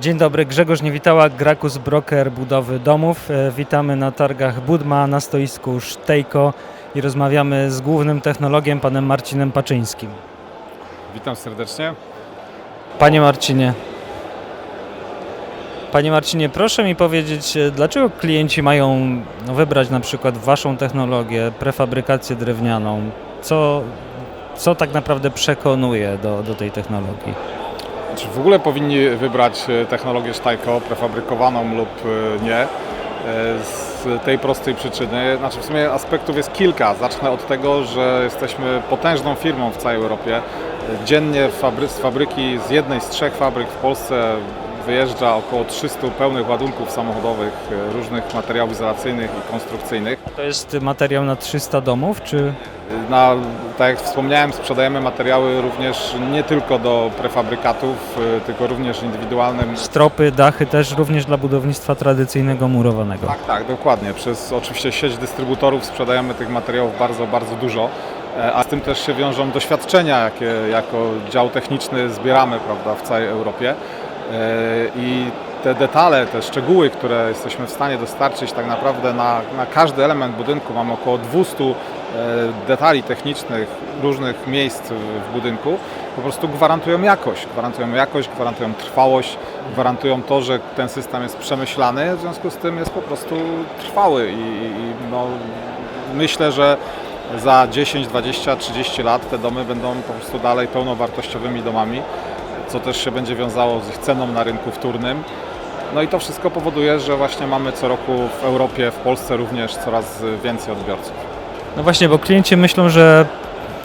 Dzień dobry, Grzegorz Niewitała, Grakus Broker Budowy Domów. E, Witamy na targach Budma na stoisku Sztejko i rozmawiamy z głównym technologiem, panem Marcinem Paczyńskim. Witam serdecznie. Panie Marcinie, Panie Marcinie, proszę mi powiedzieć, e, dlaczego klienci mają no, wybrać na przykład Waszą technologię, prefabrykację drewnianą? Co, co tak naprawdę przekonuje do, do tej technologii? Czy w ogóle powinni wybrać e, technologię Stajko, prefabrykowaną lub e, nie? E, Z tej prostej przyczyny, znaczy w sumie aspektów jest kilka. Zacznę od tego, że jesteśmy potężną firmą w całej Europie. Dziennie z fabryki, z jednej z trzech fabryk w Polsce wyjeżdża około 300 pełnych ładunków samochodowych e, różnych materiałów izolacyjnych i konstrukcyjnych. To jest materiał na 300 domów, czy Na, tak jak wspomniałem, sprzedajemy materiały również nie tylko do prefabrykatów, y, tylko również indywidualnym. stropy, dachy też również dla budownictwa tradycyjnego murowanego? Tak, tak, dokładnie. Przez oczywiście sieć dystrybutorów sprzedajemy tych materiałów bardzo, bardzo dużo. E, A z tym też się wiążą doświadczenia, jakie jako dział techniczny zbieramy prawda, w całej Europie. E, I te detale, te szczegóły, które jesteśmy w stanie dostarczyć tak naprawdę na, na każdy element budynku, mamy około 200 e, detali technicznych różnych miejsc w budynku, po prostu gwarantują jakość. Gwarantują jakość, gwarantują trwałość, gwarantują to, że ten system jest przemyślany, w związku z tym jest po prostu trwały i, i no, myślę, że za 10, 20, 30 lat te domy będą po prostu dalej pełnowartościowymi domami, co też się będzie wiązało z ich ceną na rynku wtórnym. No i to wszystko powoduje, że właśnie mamy co roku w Europie, w Polsce również coraz więcej odbiorców. No właśnie, bo klienci myślą, że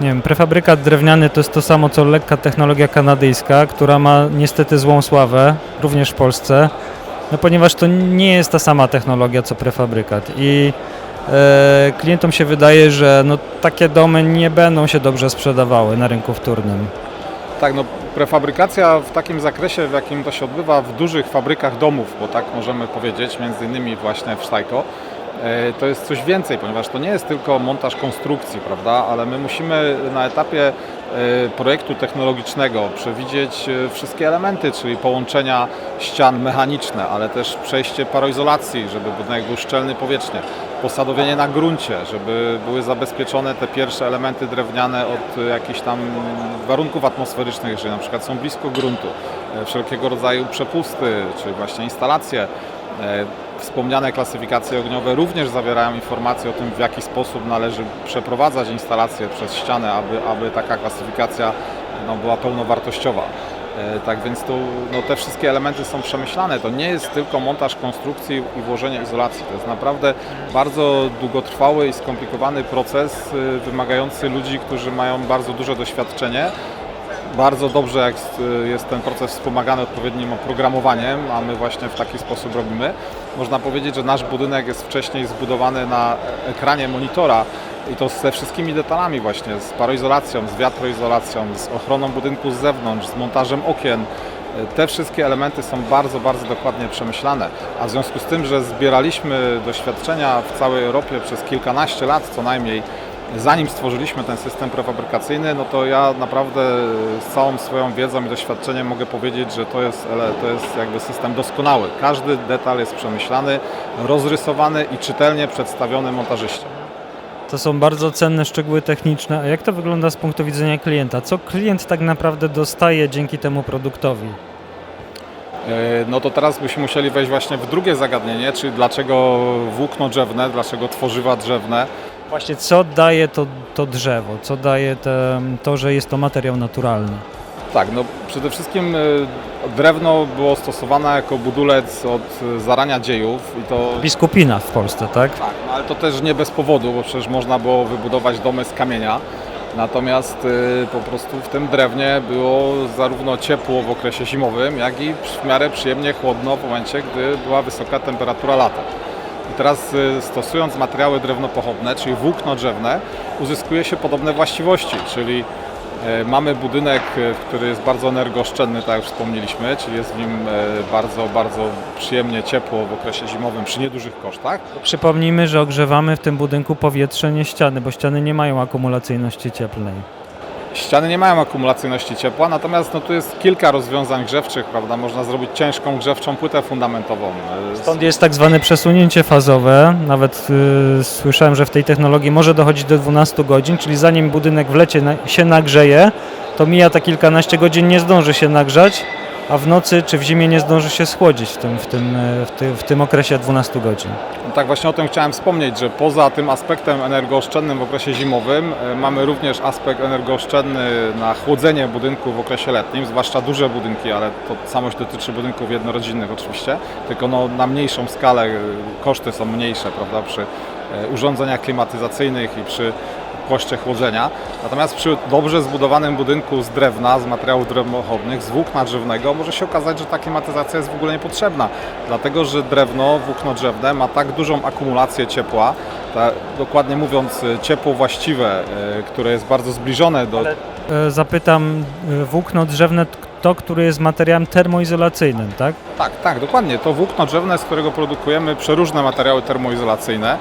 nie wiem, prefabrykat drewniany to jest to samo co lekka technologia kanadyjska, która ma niestety złą sławę, również w Polsce, no ponieważ to nie jest ta sama technologia co prefabrykat i e, klientom się wydaje, że no, takie domy nie będą się dobrze sprzedawały na rynku wtórnym. Tak, no prefabrykacja w takim zakresie, w jakim to się odbywa w dużych fabrykach domów, bo tak możemy powiedzieć, między innymi właśnie w Sztajko, to jest coś więcej, ponieważ to nie jest tylko montaż konstrukcji, prawda, ale my musimy na etapie e, projektu technologicznego przewidzieć e, wszystkie elementy, czyli połączenia ścian mechaniczne, ale też przejście paroizolacji, żeby budynek był szczelny powietrznie, posadowienie na gruncie, żeby były zabezpieczone te pierwsze elementy drewniane od e, jakichś tam warunków atmosferycznych, jeżeli na przykład są blisko gruntu, e, wszelkiego rodzaju przepusty, czy właśnie instalacje. Wspomniane klasyfikacje ogniowe również zawierają informacje o tym, w jaki sposób należy przeprowadzać instalację przez ścianę, aby, aby taka klasyfikacja no, była pełnowartościowa. E, Tak więc tu, no, te wszystkie elementy są przemyślane. To nie jest tylko montaż konstrukcji i włożenie izolacji. To jest naprawdę bardzo długotrwały i skomplikowany proces y, wymagający ludzi, którzy mają bardzo duże doświadczenie. Bardzo dobrze jak jest- jest ten proces wspomagany odpowiednim oprogramowaniem, a my właśnie w taki sposób robimy. Można powiedzieć, że nasz budynek jest wcześniej zbudowany na ekranie monitora i to ze wszystkimi detalami właśnie, z paroizolacją, z wiatroizolacją, z ochroną budynku z zewnątrz, z montażem okien. Te wszystkie elementy są bardzo, bardzo dokładnie przemyślane, a w związku z tym, że zbieraliśmy doświadczenia w całej Europie przez kilkanaście lat co najmniej, zanim stworzyliśmy ten system prefabrykacyjny, no to ja naprawdę z całą swoją wiedzą i doświadczeniem mogę powiedzieć, że to jest, to jest jakby system doskonały. Każdy detal jest przemyślany, rozrysowany i czytelnie przedstawiony montażyście. To są bardzo cenne szczegóły techniczne, a jak to wygląda z punktu widzenia klienta? Co klient tak naprawdę dostaje dzięki temu produktowi? E, No to teraz byśmy musieli wejść właśnie w drugie zagadnienie, czyli dlaczego włókno drzewne, dlaczego tworzywa drzewne. Właśnie co daje to, to drzewo? Co daje te, to, że jest to materiał naturalny? Tak, no przede wszystkim e, drewno było stosowane jako budulec od e, zarania dziejów i to Biskupina w Polsce, tak? tak, no ale to też nie bez powodu, bo przecież można było wybudować domy z kamienia. Natomiast e, po prostu w tym drewnie było zarówno ciepło w okresie zimowym, jak i w miarę przyjemnie chłodno w momencie, gdy była wysoka temperatura lata. I teraz y, stosując materiały drewnopochodne, czyli włókno drzewne, uzyskuje się podobne właściwości, czyli e, mamy budynek, e, który jest bardzo energooszczędny, tak jak wspomnieliśmy, czyli jest w nim e, bardzo, bardzo przyjemnie ciepło w okresie zimowym przy niedużych kosztach. Przypomnijmy, że ogrzewamy w tym budynku powietrze, nie ściany, bo ściany nie mają akumulacyjności cieplnej. Ściany nie mają akumulacyjności ciepła, natomiast no, tu jest kilka rozwiązań grzewczych, prawda? Można zrobić ciężką grzewczą płytę fundamentową. Stąd jest tak zwane przesunięcie fazowe. Nawet y, słyszałem, że w tej technologii może dochodzić do 12 godzin, czyli zanim budynek w lecie na, się nagrzeje, to mija ta kilkanaście godzin, nie zdąży się nagrzać, a w nocy czy w zimie nie zdąży się schłodzić w tym, w tym, y, w ty, w tym okresie 12 godzin. Tak właśnie o tym chciałem wspomnieć, że poza tym aspektem energooszczędnym w okresie zimowym e, mamy również aspekt energooszczędny na chłodzenie budynku w okresie letnim, zwłaszcza duże budynki, ale to samo się dotyczy budynków jednorodzinnych oczywiście, tylko no, na mniejszą skalę e, koszty są mniejsze, prawda, przy e, urządzeniach klimatyzacyjnych i przy koszcie chłodzenia. Natomiast przy dobrze zbudowanym budynku z drewna, z materiałów drewnochodnych, z włókna drzewnego może się okazać, że ta klimatyzacja jest w ogóle niepotrzebna, dlatego że drewno, włókno drzewne ma tak dużą akumulację ciepła, ta, dokładnie mówiąc e, ciepło właściwe, e, które jest bardzo zbliżone do... E, Zapytam, y, włókno drzewne to, które jest materiałem termoizolacyjnym, tak? Tak, tak, dokładnie. To włókno drzewne, z którego produkujemy przeróżne materiały termoizolacyjne.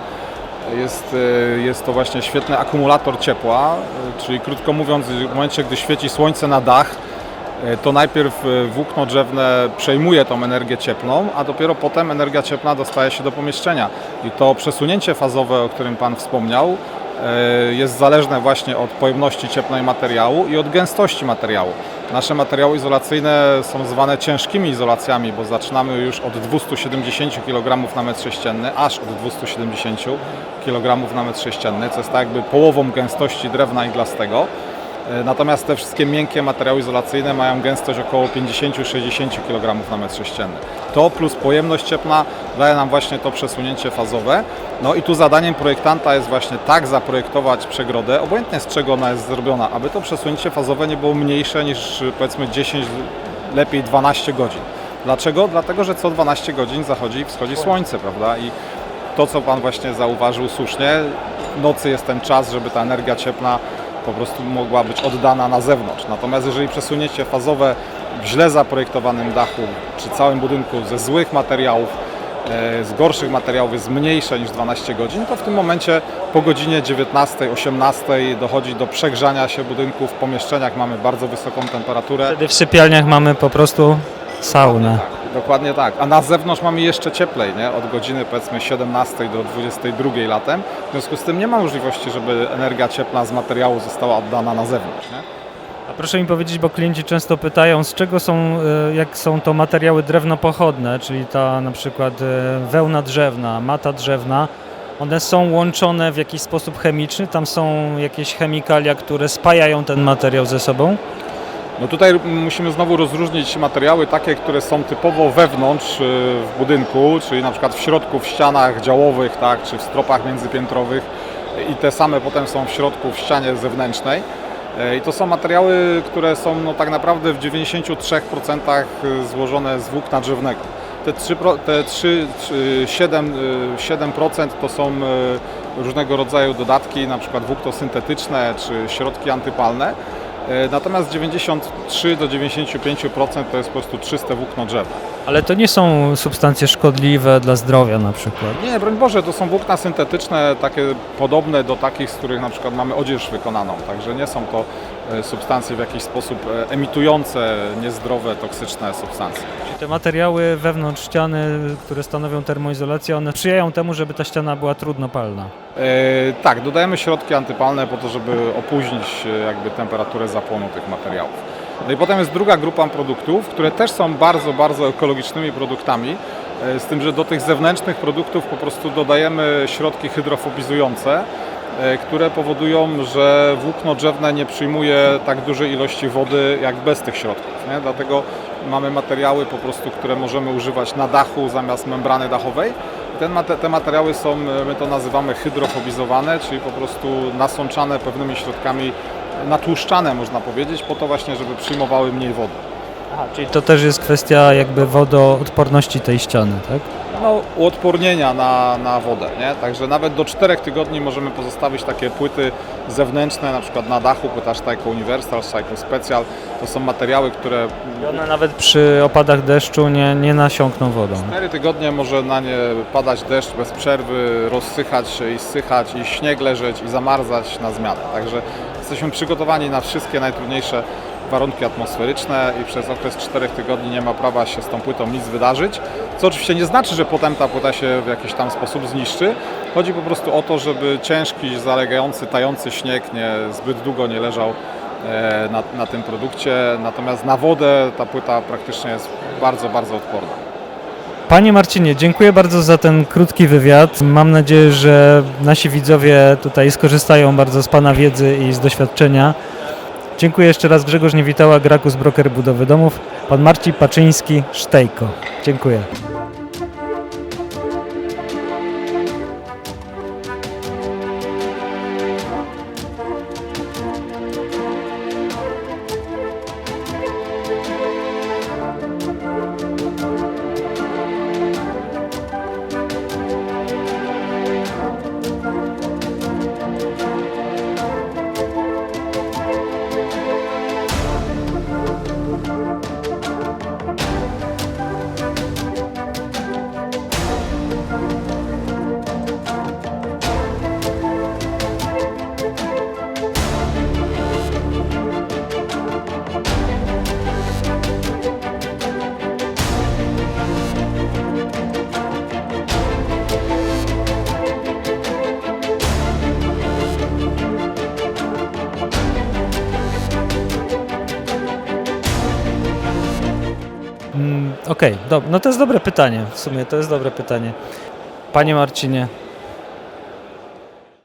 Jest, e, jest to właśnie świetny akumulator ciepła, e, czyli krótko mówiąc, w momencie, gdy świeci słońce na dach, e, to najpierw włókno drzewne przejmuje tą energię cieplną, a dopiero potem energia cieplna dostaje się do pomieszczenia. I to przesunięcie fazowe, o którym Pan wspomniał, jest zależne właśnie od pojemności cieplnej materiału i od gęstości materiału. Nasze materiały izolacyjne są zwane ciężkimi izolacjami, bo zaczynamy już od 270 kg na metr sześcienny, aż od 270 kg na metr sześcienny, co jest tak jakby połową gęstości drewna iglastego. E, Natomiast te wszystkie miękkie materiały izolacyjne mają gęstość około 50-60 kg na metr sześcienny. To plus pojemność cieplna daje nam właśnie to przesunięcie fazowe. No i tu zadaniem projektanta jest właśnie tak zaprojektować przegrodę, obojętnie z czego ona jest zrobiona, aby to przesunięcie fazowe nie było mniejsze niż powiedzmy 10, lepiej 12 godzin. Dlaczego? Dlatego, że co 12 godzin zachodzi i wschodzi słońce, prawda? I to, co Pan właśnie zauważył słusznie, nocy jest ten czas, żeby ta energia cieplna po prostu mogła być oddana na zewnątrz. Natomiast jeżeli przesunięcie fazowe w źle zaprojektowanym dachu czy całym budynku ze złych materiałów, e, z gorszych materiałów jest mniejsze niż 12 godzin, to w tym momencie po godzinie 19-18 dochodzi do przegrzania się budynku. W pomieszczeniach mamy bardzo wysoką temperaturę. Wtedy w sypialniach mamy po prostu saunę. Dokładnie tak. A na zewnątrz mamy jeszcze cieplej, nie? Od godziny powiedzmy 17 do 22 latem. W związku z tym nie ma możliwości, żeby energia cieplna z materiału została oddana na zewnątrz. Nie? A proszę mi powiedzieć, bo klienci często pytają, z czego są, e, jak są to materiały drewnopochodne, czyli ta na przykład e, wełna drzewna, mata drzewna, one są łączone w jakiś sposób chemiczny, tam są jakieś chemikalia, które spajają ten materiał ze sobą? No tutaj musimy znowu rozróżnić materiały takie, które są typowo wewnątrz y, w budynku, czyli na przykład w środku, w ścianach działowych, tak, czy w stropach międzypiętrowych i te same potem są w środku, w ścianie zewnętrznej. E, I to są materiały, które są no, tak naprawdę w 93% złożone z włókna drzewnego. Te 3, pro- te 3, 7, 7% to są różnego rodzaju dodatki, na przykład włókno syntetyczne czy środki antypalne. E, Natomiast 93 do 95% to jest po prostu czyste włókno drzewne. Ale to nie są substancje szkodliwe dla zdrowia na przykład. Nie, broń Boże, to są włókna syntetyczne, takie podobne do takich, z których na przykład mamy odzież wykonaną. Także nie są to substancje w jakiś sposób e, emitujące niezdrowe, toksyczne substancje. Czyli te materiały wewnątrz ściany, które stanowią termoizolację, one sprzyjają temu, żeby ta ściana była trudnopalna. E, tak, dodajemy środki antypalne po to, żeby opóźnić e, jakby temperaturę zapłonu tych materiałów. No i potem jest druga grupa produktów, które też są bardzo, bardzo ekologicznymi produktami, e, z tym, że do tych zewnętrznych produktów po prostu dodajemy środki hydrofobizujące, e, które powodują, że włókno drzewne nie przyjmuje tak dużej ilości wody jak bez tych środków. Nie? Dlatego mamy materiały po prostu, które możemy używać na dachu zamiast membrany dachowej. Ten, te materiały są, e, my to nazywamy hydrofobizowane, czyli po prostu nasączane pewnymi środkami, natłuszczane można powiedzieć, po to właśnie, żeby przyjmowały mniej wody. Aha, czyli to też jest kwestia jakby wodoodporności tej ściany, tak? no, uodpornienia na, na wodę, nie? Także nawet do 4 tygodni możemy pozostawić takie płyty zewnętrzne, na przykład na dachu, płyta Steico Universal, Steico Special. To są materiały, które I one nawet przy opadach deszczu nie, nie nasiąkną wodą. 4 tygodnie może na nie padać deszcz bez przerwy, rozsychać się i zsychać, i śnieg leżeć, i zamarzać na zmianę. Także Jesteśmy przygotowani na wszystkie najtrudniejsze warunki atmosferyczne i przez okres 4 tygodni nie ma prawa się z tą płytą nic wydarzyć. Co oczywiście nie znaczy, że potem ta płyta się w jakiś tam sposób zniszczy. Chodzi po prostu o to, żeby ciężki, zalegający, tający śnieg nie, zbyt długo nie leżał e, na, na tym produkcie. Natomiast na wodę ta płyta praktycznie jest bardzo, bardzo odporna. Panie Marcinie, dziękuję bardzo za ten krótki wywiad. Mam nadzieję, że nasi widzowie tutaj skorzystają bardzo z Pana wiedzy i z doświadczenia. Dziękuję jeszcze raz Grzegorz Niewitała, Grakus Broker Budowy Domów, Pan Marcin Paczyński, Sztejko. Dziękuję. Okej, dob- no to jest dobre pytanie. W sumie to jest dobre pytanie. Panie Marcinie,